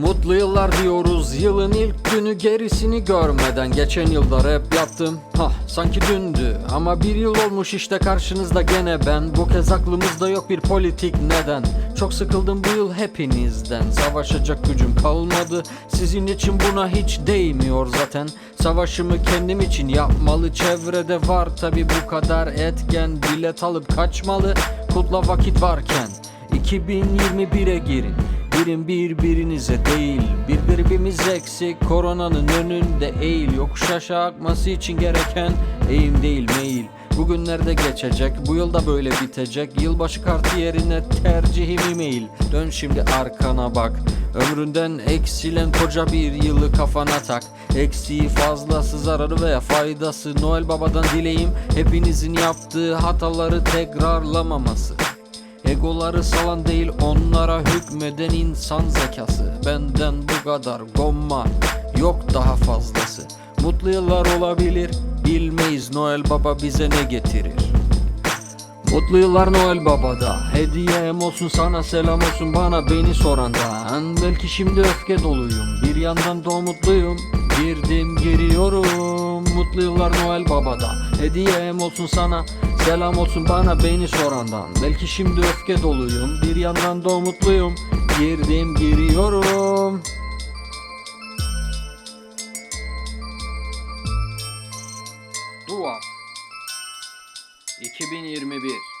Mutlu yıllar diyoruz yılın ilk günü gerisini görmeden Geçen yılda rap yaptım. Hah sanki dündü Ama bir yıl olmuş işte karşınızda gene ben. Bu kez aklımızda yok bir politik neden. Çok sıkıldım bu yıl hepinizden Savaşacak gücüm kalmadı. Sizin için buna hiç değmiyor zaten. Savaşımı kendim için yapmalı Çevrede var tabi bu kadar etken. Bilet alıp kaçmalı Kutla vakit varken. 2021'e girin Birin birbirinize değil Bir gribimiz eksik. Koronanın önünde eğil Yokuş aşağı akması için gereken Eğim değil meyil. Bugünlerde geçecek Bu yılda böyle bitecek. Yılbaşı kartı yerine tercihim e-mail. Dön şimdi arkana bak. Ömründen eksilen koca bir yılı kafana tak. Eksiği fazlası zararı veya faydası. Noel Baba'dan dileğim Hepinizin yaptığı hataları tekrarlamaması Egoları salan değil onlara hükmeden insan zekası. Benden bu kadar gomma yok daha fazlası. Mutlu yıllar olabilir bilmeyiz Noel Baba bize ne getirir. Mutlu yıllar Noel Baba'da Hediyem olsun sana selam olsun bana beni sorandan Belki şimdi öfke doluyum bir yandan da umutluyum Girdim giriyorum Mutlu yıllar Noel Baba'da. Hediyem olsun sana selam olsun bana beni sorandan. Belki şimdi öfke doluyum bir yandan da umutluyum. Girdim giriyorum. Dua. 2021